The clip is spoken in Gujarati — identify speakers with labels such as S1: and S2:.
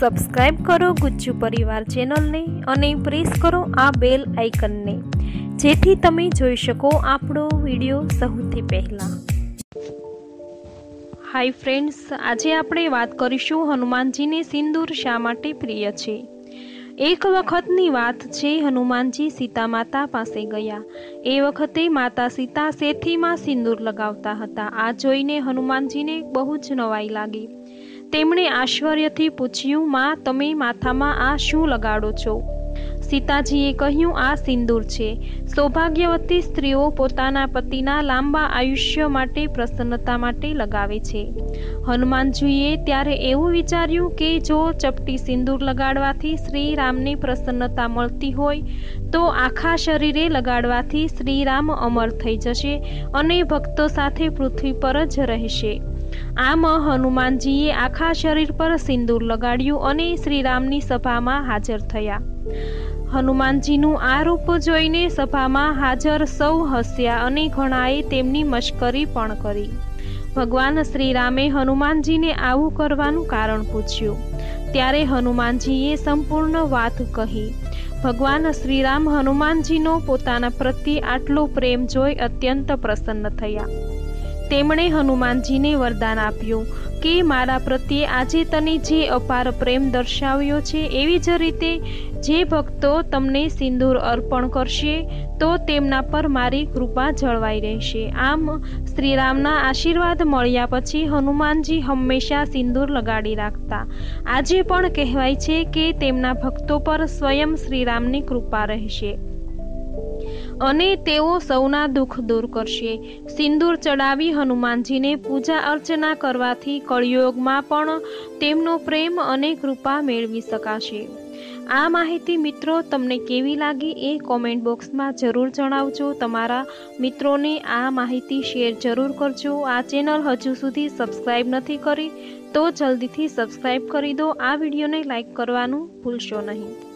S1: સબસ્ક્રાઇબ કરો ગુજ્જુ પરિવાર ચેનલને અને પ્રેસ કરો આ બેલ આઇકનને જેથી તમે જોઈ શકો આપણો વીડિયો સૌથી પહેલાં. હાય ફ્રેન્ડ્સ આજે આપણે વાત કરીશું હનુમાનજીને સિંદૂર શા માટે પ્રિય છે? એક વખતની વાત છે, હનુમાનજી સીતા માતા પાસે ગયા. એ વખતે માતા સીતા સેથીમાં સિંદૂર લગાવતા હતા. આ જોઈને હનુમાનજીને બહુ જ નવાઈ લાગી. તેમણે આશ્ચર્યથી પૂછ્યું, માં, તમે માથામાં આ શું લગાડો છો? સીતાજીએ કહ્યું, આ સિંદૂર છે. સૌભાગ્યવતી સ્ત્રીઓ પોતાના પતિના લાંબા આયુષ્ય માટે પ્રસન્નતા માટે લગાવે છે. હનુમાનજીએ ત્યારે એવું વિચાર્યું કે જો ચપટી સિંદૂર લગાડવાથી શ્રી રામને પ્રસન્નતા મળતી હોય, તો આખા શરીરે લગાડવાથી શ્રીરામ અમર થઈ જશે અને ભક્તો સાથે પૃથ્વી પર જ રહેશે. આમ હનુમાનજીએ આખા શરીર પર સિંદૂર લગાડ્યું અને શ્રીરામની સભામાં હાજર થયા. હનુમાનજીનું આ રૂપ જોઈને સભામાં હાજર સૌ હસ્યા અને ઘણાએ તેમની મશ્કરી પણ કરી. ભગવાન શ્રીરામે હનુમાનજીને આવું કરવાનું કારણ પૂછ્યું. ત્યારે હનુમાનજીએ સંપૂર્ણ વાત કહી. ભગવાન શ્રીરામ હનુમાનજીનો પોતાના પ્રત્યે આટલો પ્રેમ જોઈ અત્યંત પ્રસન્ન થયા. તેમણે હનુમાનજીને વરદાન આપ્યું કે મારા પ્રત્યે આજે તને જે અપાર પ્રેમ દર્શાવ્યો છે એવી જ રીતે જે ભક્તો તમને સિંદૂર અર્પણ કરશે, તો તેમના પર મારી કૃપા જળવાઈ રહેશે. આમ શ્રીરામના આશીર્વાદ મળ્યા પછી હનુમાનજી હંમેશા સિંદૂર લગાડી રાખતા. આજે પણ કહેવાય છે કે તેમના ભક્તો પર સ્વયં શ્રીરામની કૃપા રહેશે. અને તેઓ સૌના દુઃખ દૂર કરશે. સિંદૂર ચડાવી હનુમાનજીને પૂજા અર્ચના કરવાથી કળિયોગમાં પણ તેમનો પ્રેમ અને કૃપા મેળવી શકાશે. આ માહિતી મિત્રો, તમને કેવી લાગી એ કોમેન્ટ બોક્સમાં જરૂર જણાવજો. તમારા મિત્રોને આ માહિતી શેર જરૂર કરજો. આ ચેનલ હજુ સુધી સબસ્ક્રાઈબ નથી કરી તો જલ્દીથી સબસ્ક્રાઈબ કરી દો. આ વિડીયોને લાઈક કરવાનું ભૂલશો નહીં.